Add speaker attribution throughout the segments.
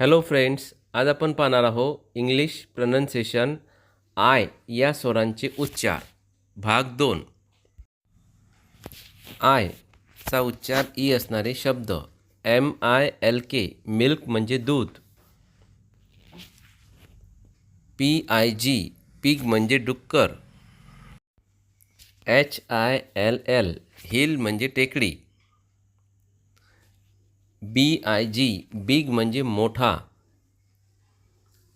Speaker 1: Hello friends आज आपण पाहणार आहोत इंग्लिश प्रनन्सिएशन आय या स्वरांचे उच्चार. भाग दोन. आय चा उच्चार ई असणारे शब्द. M I L K milk म्हणजे दूध. पी आय जी पिग म्हणजे डुक्कर. H I L L hill म्हणजे टेकडी. बी आय जी बिग म्हणजे मोठा.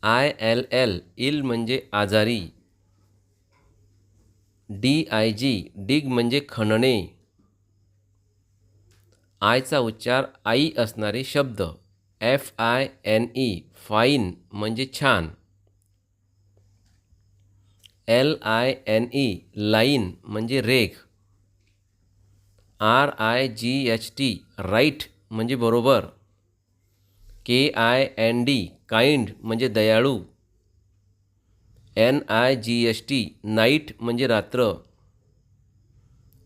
Speaker 1: आय एल एल इल म्हणजे आजारी. डी आय जी डिग म्हणजे खणणे. आयचा उच्चार आई असणारे शब्द. F I N E fine म्हणजे छान. L I N E line म्हणजे रेख R I G H T right म्हणजे बरोबर. K I N D kind म्हणजे दयाळू. N I G S T night म्हणजे रात्र.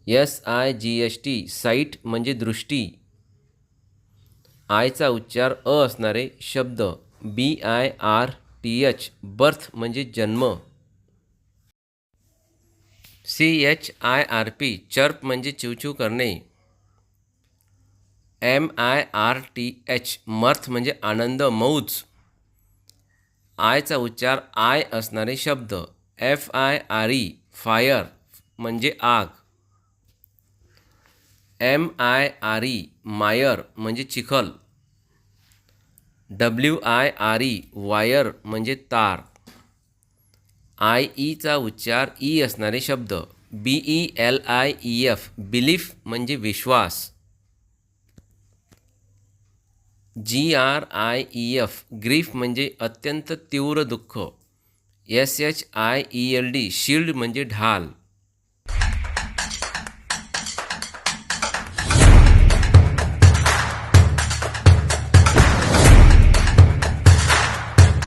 Speaker 1: S I G S T sight म्हणजे दृष्टी. आयचा उच्चार अ असणारे शब्द. B I R T H birth म्हणजे जन्म. C H I R P chirp म्हणजे चिवचिव करणे. M I R T H mirth म्हणजे आनंद मौज. आयचा उच्चार आय असणारे शब्द. F I R E fire म्हणजे आग. M I R E mire म्हणजे चिखल. W I R E wire म्हणजे तार. आय ईचा उच्चार ई असणारे शब्द. B E L I E F belief म्हणजे विश्वास. G R I E F grief म्हणजे अत्यंत तीव्र दुःख. S H I E L D shield म्हणजे ढाल.